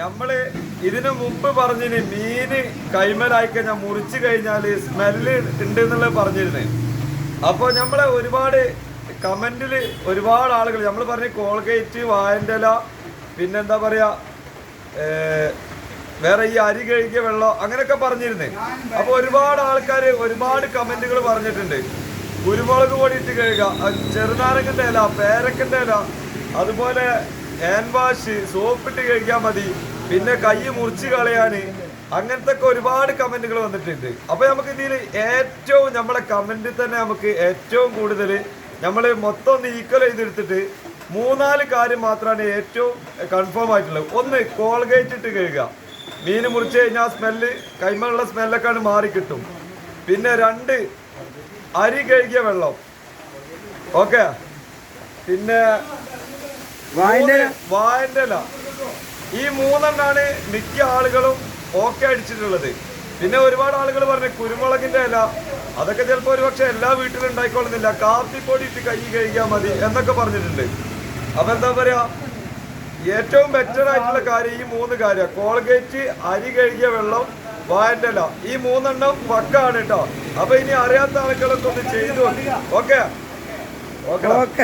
നമ്മൾ ഇതിനു മുമ്പ് പറഞ്ഞിന് മീന് കൈമലായി കഴിഞ്ഞാൽ മുറിച്ചു കഴിഞ്ഞാൽ സ്മെല്ല് ഉണ്ട് എന്നുള്ളത് പറഞ്ഞിരുന്നേ. അപ്പൊ നമ്മളെ ഒരുപാട് കമന്റിൽ ഒരുപാട് ആളുകൾ നമ്മൾ പറഞ്ഞ കോൾഗേറ്റ് വായന്റല ഇല പിന്നെന്താ പറയാ വേറെ ഈ അരി കഴുകിയ വെള്ളം അങ്ങനെയൊക്കെ പറഞ്ഞിരുന്നേ. അപ്പൊ ഒരുപാട് ആൾക്കാർ ഒരുപാട് കമന്റുകൾ പറഞ്ഞിട്ടുണ്ട്. കുരുമുളക് പൊടി ഇട്ട് കഴുകുക ചെറുനാരകന്റെ ഇല പേരക്കന്റെ ഇല അതുപോലെ ഹാൻഡ് വാഷ് സോപ്പിട്ട് കഴിക്കാൻ മതി. പിന്നെ കൈ മുറിച്ച് കളയാന്. അങ്ങനത്തെ ഒക്കെ ഒരുപാട് കമന്റുകൾ വന്നിട്ടുണ്ട്. അപ്പൊ നമുക്ക് ഇതിൽ ഏറ്റവും നമ്മളെ കമന്റിൽ തന്നെ നമുക്ക് ഏറ്റവും കൂടുതൽ നമ്മൾ മൊത്തം ഒന്ന് ഈക്വൽ ചെയ്തെടുത്തിട്ട് മൂന്നാൽ കാര്യം മാത്രമാണ് ഏറ്റവും കൺഫേം ആയിട്ടുള്ളത്. ഒന്ന് കോൾഗേറ്റ് ഇട്ട് കഴുകുക. മീൻ മുറിച്ച് കഴിഞ്ഞാൽ സ്മെല്ല് കൈമുള്ള സ്മെല്ലൊക്കെയാണ് മാറി കിട്ടും. പിന്നെ രണ്ട് അരി കഴുകിയ വെള്ളം. ഓക്കെ പിന്നെ വായന്റെ ഇല ഈ മൂന്നെണ്ണാണ് മിക്ക ആളുകളും ഓക്കെ അടിച്ചിട്ടുള്ളത്. പിന്നെ ഒരുപാട് ആളുകൾ പറഞ്ഞു കുരുമുളകിന്റെ ഇല അതൊക്കെ ചിലപ്പോൾ ഒരുപക്ഷെ എല്ലാ വീട്ടിലും ഉണ്ടായിക്കൊള്ളുന്നില്ല. കാപ്പിപ്പൊടി ഇട്ട് കൈ കഴിക്കാൻ മതി എന്നൊക്കെ പറഞ്ഞിട്ടുണ്ട്. അപ്പൊ എന്താ പറയാ? ഏറ്റവും ബെറ്റർ ആയിട്ടുള്ള കാര്യം ഈ മൂന്ന് കാര്യ. കോൾഗേറ്റ് അരി കഴുകിയ വെള്ളം വായന്റെ ഇല ഈ മൂന്നെണ്ണം പക്കാണ് കേട്ടോ അപ്പൊ ഇനി അറിയാത്ത ആളുകളൊക്കെ ഒന്ന് ചെയ്തു ഓക്കെ ഓക്കെ